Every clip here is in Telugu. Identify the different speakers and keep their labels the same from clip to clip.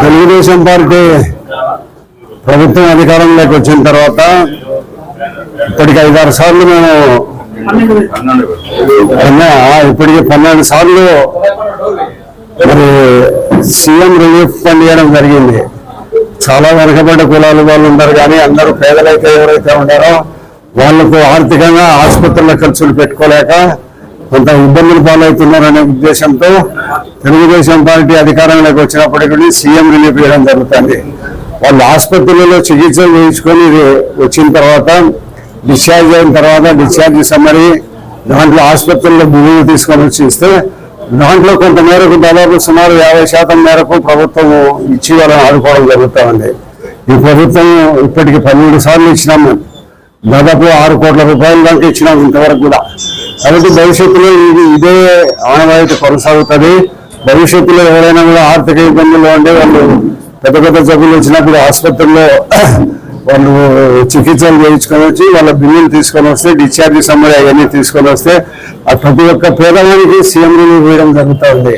Speaker 1: Telugudesam party ప్రభుత్వం అధికారంలోకి వచ్చిన తర్వాత ఇప్పటికి ఐదారు సార్లు మేము పన్నె- ఇప్పటికి పన్నెండు సార్లు మరి సీఎం రిలీఫ్ ఫండ్ ఇవ్వడం జరిగింది. చాలా వెనకబడ్డ కులాలు వాళ్ళు ఉంటారు కానీ అందరూ పేదలైతే ఎవరైతే ఉన్నారో వాళ్ళకు ఆర్థికంగా ఆసుపత్రుల ఖర్చులు పెట్టుకోలేక కొంత ఇబ్బందులు పాలవుతున్నారనే ఉద్దేశంతో తెలుగుదేశం పార్టీ అధికారంలోకి వచ్చినప్పటికీ సీఎం రిలీఫ్ ఇవ్వడం జరుగుతుంది. వాళ్ళు ఆసుపత్రులలో చికిత్సలు చేయించుకొని వచ్చిన తర్వాత డిశ్చార్జ్ అయిన తర్వాత డిశ్చార్జ్ సమ్మరి దాంట్లో ఆసుపత్రుల్లో భూములు తీసుకొని వచ్చి ఇస్తే దాంట్లో కొంత మేరకు దాదాపు సుమారు యాభై శాతం మేరకు ప్రభుత్వం ఇచ్చి వాళ్ళని ఆదుకోవడం ఈ ప్రభుత్వం ఇప్పటికి పన్నెండు సార్లు ఇచ్చినాం మేము దాదాపు ఆరు కోట్ల రూపాయల దాకా ఇచ్చినాం ఇంతవరకు కూడా. కాబట్టి భవిష్యత్తులో ఇది ఇదే ఆనవాయితీ కొనసాగుతుంది. భవిష్యత్తులో ఎవరైనా కూడా ఆర్థిక ఇబ్బందులు ఉంటే వాళ్ళు పెద్ద పెద్ద జబ్బులు వచ్చినప్పుడు ఆసుపత్రుల్లో వాళ్ళు చికిత్సలు చేయించుకొని వచ్చి వాళ్ళ బిల్లులు తీసుకొని వస్తే డిశ్చార్జ్ సమ్మరి అవన్నీ తీసుకొని వస్తే ఆ ప్రతి ఒక్క పేదవానికి సీఎం రిలీఫ్ ఇవ్వడం జరుగుతుంది.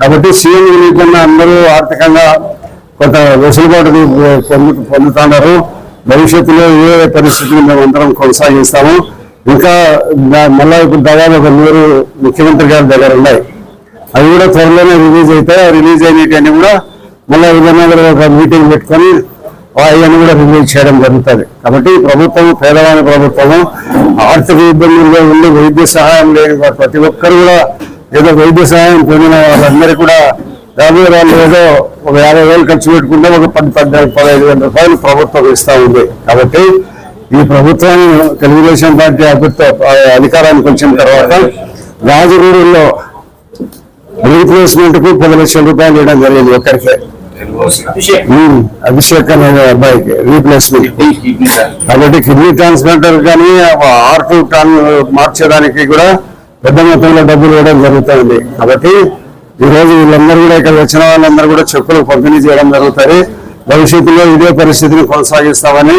Speaker 1: కాబట్టి సీఎం రిలీఫ్ కన్నా అందరూ ఆర్థికంగా కొంత వెసులుబాటు పొందు పొందుతున్నారు భవిష్యత్తులో ఏ పరిస్థితులు మేమందరం అందరం కొనసాగిస్తాము. ఇంకా మళ్ళా ఇప్పుడు దాదాపు ఒక నూరు ముఖ్యమంత్రి గారి దగ్గర ఉన్నాయి. అవి కూడా త్వరలోనే రిలీజ్ అవుతాయి. రిలీజ్ అయినవన్నీ కూడా మళ్ళీ విజయనగర్ ఒక మీటింగ్ పెట్టుకొని అవన్నీ కూడా రిలీజ్ చేయడం జరుగుతుంది. కాబట్టి ప్రభుత్వం పేదవాని ప్రభుత్వము ఆర్థిక ఇబ్బందుల్లో ఉండి వైద్య సహాయం లేని ప్రతి ఒక్కరు కూడా ఏదో వైద్య సహాయం పొందిన వాళ్ళందరికీ కూడా దాదాపు వాళ్ళు ఏదో ఒక యాభై వేలు ఖర్చు పెట్టుకుంటే ఒక పది పద్నాలుగు పదహైదు వేల రూపాయలు ప్రభుత్వం ఇస్తా ఉంది. కాబట్టి ఈ ప్రభుత్వం తెలుగుదేశం పార్టీ అధికారానికి వచ్చిన తర్వాత రాజగూడెంలో రీప్లేస్మెంట్కు పది లక్షల రూపాయలు ఇవ్వడం జరిగింది ఒక్కరికే ఉమ్, అభిషేక్ అనే అబ్బాయికి రీప్లేస్మెంట్ కాబట్టి కిడ్నీ ట్రాన్స్ప్లాంటర్ కానీ ఆర్ట్ ట్రాన్ మార్చడానికి కూడా పెద్ద మొత్తంలో డబ్బులు ఇవ్వడం జరుగుతుంది. కాబట్టి ఈ రోజు వీళ్ళందరూ కూడా ఇక్కడ వచ్చిన వాళ్ళందరూ కూడా చెక్కులు పంపిణీ చేయడం జరుగుతుంది. భవిష్యత్తులో ఇదే పరిస్థితిని కొనసాగిస్తామని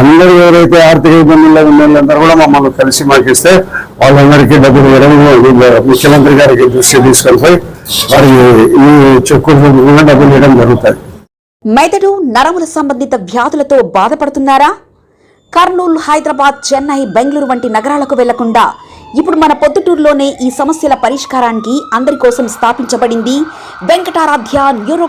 Speaker 1: అందరూ ఎవరైతే ఆర్థిక ఇబ్బందుల్లో ఉన్న వాళ్ళందరూ కూడా మమ్మల్ని కలిసి మాకు ఇస్తే వాళ్ళందరికీ డబ్బులు ఇవ్వడం ముఖ్యమంత్రి గారికి దృష్టి తీసుకెళ్ళిపోయి వారికి ఈ చెక్కులు డబ్బులు ఇవ్వడం జరుగుతుంది.
Speaker 2: మెదడు నరముల సంబంధిత వ్యాధులతో బాధపడుతున్నారా? కర్నూలు హైదరాబాద్ చెన్నై బెంగళూరు వంటి నగరాలకు వెళ్ళకుండా ఇప్పుడు మన పొద్దుటూరులోనే ఈ సమస్యల పరిష్కారానికి అందరి కోసం స్థాపించబడింది వెంకటారాధ్య న్యూరో